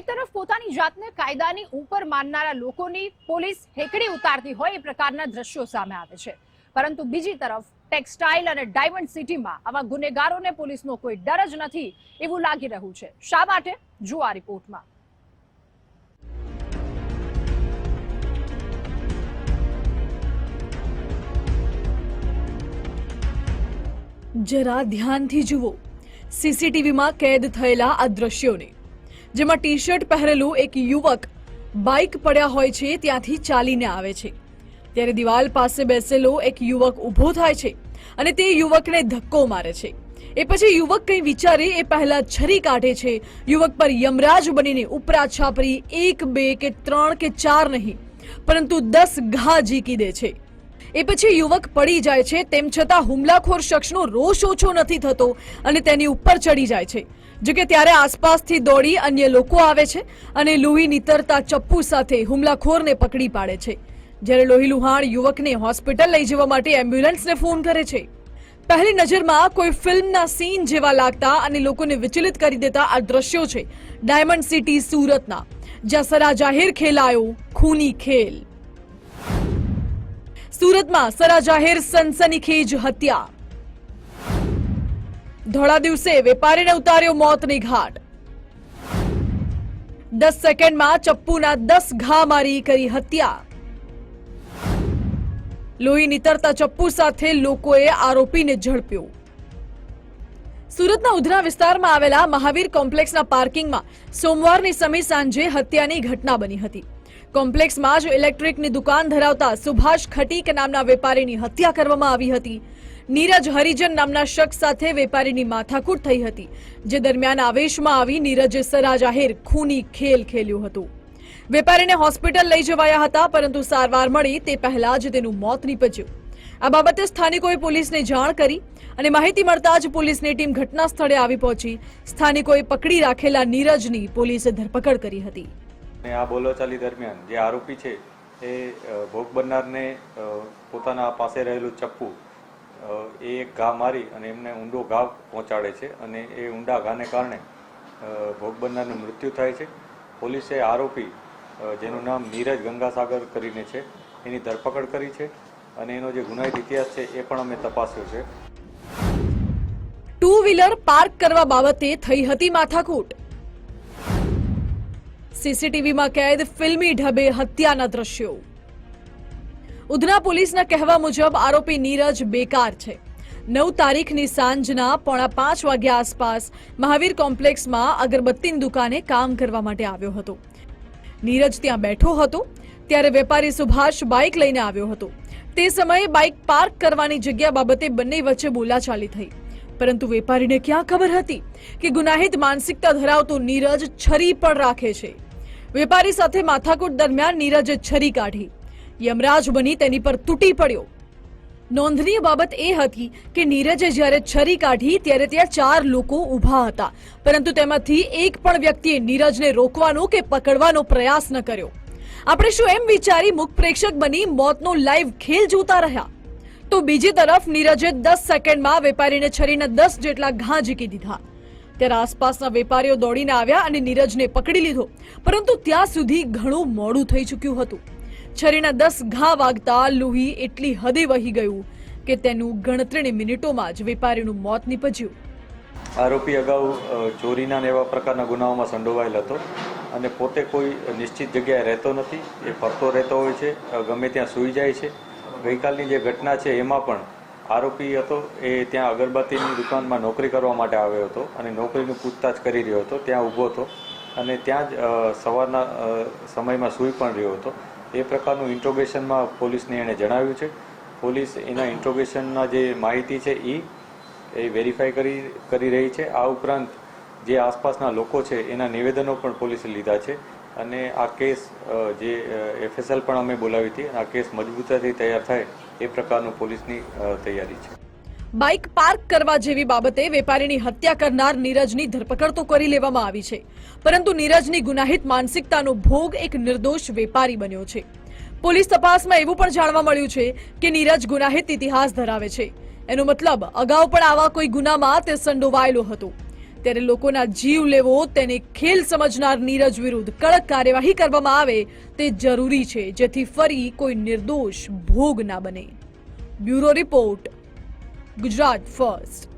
એક તરફ પોતાની જાતને કાયદાની ઉપર માનનારા લોકોની પોલીસ હેકડી ઉતારતી હોય એ પ્રકારના દ્રશ્યો સામે આવે છે. પરંતુ બીજી તરફ ટેક્સટાઇલ અને ડાયમંડ સિટીમાં આવા ગુનેગારોને પોલીસનો કોઈ ડર જ નથી એવું લાગી રહ્યું છે. શા માટે? જુઓ આ રિપોર્ટમાં. જરા ધ્યાનથી જુઓ. સીસીટીવીમાં કેદ થયેલા આ દ્રશ્યોને. જેમાં ટી શર્ટ પહેરેલું એક યુવક બાઇક પડ્યા હોય છે, ત્યાંથી ચાલીને આવે છે. ત્યારે દિવાલ પાસે બેસેલો એક યુવક ઊભો થાય છે અને તે યુવકને ધક્કો મારે છે. એ પછી યુવક કંઈ વિચારે, એ પહેલા છરી કાઢે છે. યુવક પર યમરાજ બનીને ઉપરા છાપરી એક, બે કે ત્રણ કે ચાર નહીં, પરંતુ દસ ઘા ઝીકી દે છે. એ પછી યુવક પડી જાય છે, તેમ છતાં હુમલાખોર શખ્સનો રોષ ઓછો નથી થતો અને તેની ઉપર ચડી જાય છે. જો કે ત્યારે આસપાસથી દોડી અન્ય લોકો આવે છે અને લોહી નીતરતા ચપ્પુ સાથે હુમલાખોરને પકડી પાડે છે. જ્યારે લોહી લુહાણ યુવકને હોસ્પિટલ લઈ જવા માટે એમ્બ્યુલન્સને ફોન કરે છે. પહેલી નજરમાં કોઈ ફિલ્મના સીન જેવા લાગતા અને લોકોને વિચલિત કરી દેતા આ દ્રશ્યો છે ડાયમંડ સિટી સુરતના, જ્યાં સરા જાહેર ખેલાયો ખૂની ખેલ. સુરતમાં સરા જાહેર સનસનીખેજ હત્યા. ધોળા દિવસે વેપારીને ઉતાર્યો મોતની ઘાટ. દસ સેકન્ડમાં ચપ્પુના દસ ઘા મારી કરી હત્યા. લોહી નીતરતા ચપ્પુ સાથે લોકોએ આરોપીને ઝડપ્યો. સુરતના ઉધના વિસ્તારમાં આવેલા મહાવીર કોમ્પ્લેક્સના પાર્કિંગમાં સોમવારની સમય સાંજે હત્યાની ઘટના બની હતી. કોમ્પ્લેક્સમાં જ ઇલેક્ટ્રિકની દુકાન ધરાવતા સુભાષ ખટીક નામના વેપારીની હત્યા કરવામાં આવી હતી. નીરજ હરિજન નામના શખ્સ સાથે વેપારીની માથાકૂટ થઈ હતી, જે દરમિયાન આવેશમાં આવી નીરજે સરા જાહેર ખૂની ખેલ ખેલ્યું હતું. વેપારીને હોસ્પિટલ લઈ જવાયા હતા, પરંતુ સારવાર મળી તે પહેલા જ તેનું મોત નીપજ્યું. આ બાબતે સ્થાનિકોએ પોલીસને જાણ કરી અને માહિતી મળતા જ પોલીસની ટીમ ઘટના સ્થળે આવી પહોંચી. સ્થાનિકોએ પકડી રાખેલા નીરજની પોલીસે ધરપકડ કરી હતી. આ બોલાચાલી દરમિયાન જે આરોપી છે, એ ભોગ બનનારને પોતાના પાસે રહેલું ચપ્પુ એ એક ઘા મારી અને એમને ઊંડો ઘા પહોંચાડે છે અને એ ઊંડા ઘાને કારણે ભોગ બનનારનું મૃત્યુ થાય છે. પોલીસે આરોપી જેનું નામ નીરજ ગંગાસાગર કરીને છે, એની ધરપકડ કરી છે અને એનો જે ગુનાહિત ઇતિહાસ છે એ પણ અમે તપાસ્યો છે. ટુ વ્હીલર પાર્ક કરવા બાબતે થઈ હતી માથાકૂટ. સીસીટીવીમાં કેદ, ફિલ્મી ઢબે હત્યાના દ્રશ્યો. ઉધના પોલીસના કહેવા મુજબ આરોપી નીરજ બેકાર છે. નવ તારીખની સાંજના પોણા પાંચ વાગ્યા આસપાસ મહાવીર કોમ્પ્લેક્સમાં અગરબત્તીની દુકાને કામ કરવા માટે આવ્યો હતો. નીરજ ત્યાં બેઠો હતો, ત્યારે વેપારી સુભાષ બાઇક લઈને આવ્યો હતો. તે સમયે બાઇક પાર્ક કરવાની જગ્યા બાબતે બંને વચ્ચે બોલાચાલી થઈ. પરંતુ વેપારીને ક્યાં ખબર હતી કે ગુનાહિત માનસિકતા ધરાવતો નીરજ છરી પણ રાખે છે. વેપારી સાથે માથાકૂટ દરમિયાન નીરજે છરી કાઢી. યમરાજ બની તેની પર તૂટી પડ્યો. નોંધનીય બાબત એ હતી કે નીરજે જ્યારે છરી કાઢી ત્યારે ત્યાં ચાર લોકો ઊભા હતા. પરંતુ તેમાંથી એક પણ વ્યક્તિએ નીરજને રોકવાનો કે પકડવાનો પ્રયાસ ન કર્યો. આપણે શું એમ વિચારી મુખ પ્રેક્ષક બની મોતનો લાઈવ ખેલ જોતા રહ્યા? તો બીજી તરફ નીરજે દસ સેકન્ડમાં વેપારીને છરીને દસ જેટલા ઘા ઝીકી દીધા. ત્યારે આસપાસના વેપારીઓ દોડીને આવ્યા અને નીરજને પકડી લીધો. પરંતુ ત્યાં સુધી ઘણું મોડું થઈ ચૂક્યું હતું. છરીના દસ ઘા વાગતા લોહી એટલી હદે વહી ગયું કે તેનું ગણતરીની મિનિટોમાં જ વેપારીનું મોત નીપજ્યું. આરોપી અગાઉ ચોરીના એવા પ્રકારના ગુનાઓમાં સંડોવાયેલ હતો અને પોતે કોઈ નિશ્ચિત જગ્યાએ રહેતો નથી, એ ફરતો રહેતો હોય છે ગમે ત્યાં સૂઈ જાય છે. ગઈકાલની જે ઘટના છે એમાં પણ આરોપી હતો, એ ત્યાં અગરબત્તીની દુકાનમાં નોકરી કરવા માટે આવ્યો હતો અને નોકરીનું પૂછતાછ કરી રહ્યો હતો, ત્યાં ઊભો હતો અને ત્યાં જ સવારના સમયમાં સૂઈ પણ રહ્યો હતો. એ પ્રકારનું ઇન્ટ્રોગેશનમાં પોલીસને એણે જણાવ્યું છે. પોલીસ એના ઇન્ટ્રોગેશનના જે માહિતી છે એ એ વેરીફાઈ કરી કરી રહી છે. આ ઉપરાંત જે આસપાસના લોકો છે, એના નિવેદનો પણ પોલીસે લીધા છે. અને આ કેસ જે એફએસએલ પણ અમે બોલાવી હતી આ કેસ મજબૂતાથી તૈયાર થાય એ પ્રકારનું પોલીસની તૈયારી છે. બાઇક પાર્ક કરવા જેવી બાબતે વેપારીની હત્યા કરનાર નીરજની ધરપકડ તો કરી લેવામાં આવી છે. પરંતુ નીરજની ગુનાહિત માનસિકતાનો ભોગ એક નિર્દોષ વેપારી બન્યો છે. પોલીસ તપાસમાં એવું પણ જાણવા મળ્યું છે કે નીરજ ગુનાહિત ઇતિહાસ ધરાવે છે. એનો મતલબ, અગાઉ પણ આવા કોઈ ગુનામાં તે સંડોવાયેલો હતો. ત્યારે લોકોના જીવ લેવો, તેને ખેલ સમજનાર નીરજ વિરુદ્ધ કડક કાર્યવાહી કરવામાં આવે તે જરૂરી છે, જેથી ફરી કોઈ નિર્દોષ ભોગ ના બને. Bureau report Gujarat first.